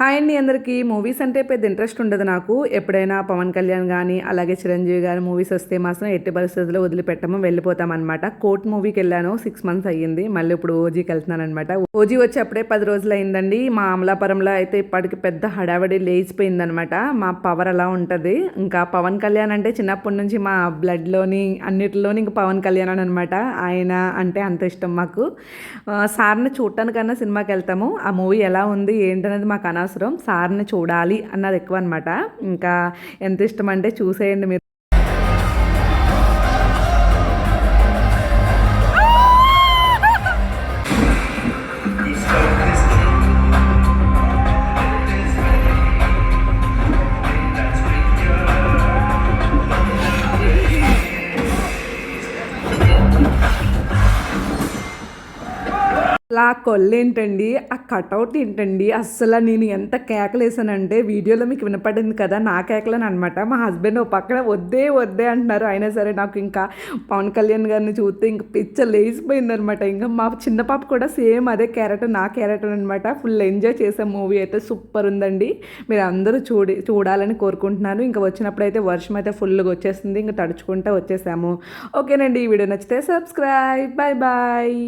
Hi అండి అందరికీ. Movies అంటే పెద్ద ఇంట్రెస్ట్ ఉండదు నాకు. ఎప్పుడైనా పవన్ కళ్యాణ్ కానీ అలాగే చిరంజీవి గారి మూవీస్ వస్తే మాత్రం ఎట్టి పరిస్థితుల్లో వదిలిపెట్టము వెళ్ళిపోతాం అనమాట కోర్ట్ మూవీకి వెళ్ళాను సిక్స్ మంత్స్ అయ్యింది. మళ్ళీ ఇప్పుడు ఓజీకి వెళ్తున్నాను అనమాట ఓజీ వచ్చి అప్పుడే పది రోజులు అయిందండి మా అమలాపురంలో అయితే ఇప్పటికి పెద్ద హడావిడి లేచిపోయిందనమాట మా పవర్ అలా ఉంటుంది. ఇంకా పవన్ కళ్యాణ్ అంటే చిన్నప్పటి నుంచి మా బ్లడ్లోని అన్నిటిలోని ఇంకా పవన్ కళ్యాణ్ అని అనమాట ఆయన అంటే అంత ఇష్టం మాకు. సార్ని చూడటానికన్నా సినిమాకి వెళ్తాము. ఆ మూవీ ఎలా ఉంది ఏంటనేది మాకు అనవసరం సార్ని చూడాలి అన్నది ఎక్కువ అనమాట ఇంకా ఎంత ఇష్టం అంటే చూసేయండి మీరు. అలా కొల్లేంటండి? ఆ కటౌట్ ఏంటండి? అస్సలు నేను ఎంత కేకలేసానంటే వీడియోలో మీకు వినపడింది కదా నా కేకలని అనమాట మా హస్బెండ్ ఓ పక్కన వద్దే వద్దే అంటున్నారు. అయినా సరే నాకు ఇంకా పవన్ కళ్యాణ్ గారిని చూస్తే ఇంకా పిచ్చ లేచిపోయింది అనమాట ఇంకా మా చిన్న పాప కూడా సేమ్ అదే క్యారెక్టర్ నా క్యారెక్టర్ అనమాట ఫుల్ ఎంజాయ్ చేసే మూవీ అయితే. సూపర్ ఉందండి. మీరు అందరూ చూడి చూడాలని కోరుకుంటున్నాను. ఇంకా వచ్చినప్పుడు అయితే వర్షం అయితే ఫుల్గా వచ్చేస్తుంది ఇంకా తడుచుకుంటూ వచ్చేసాము. ఓకేనండి. ఈ వీడియో నచ్చితే సబ్స్క్రైబ్. Bye bye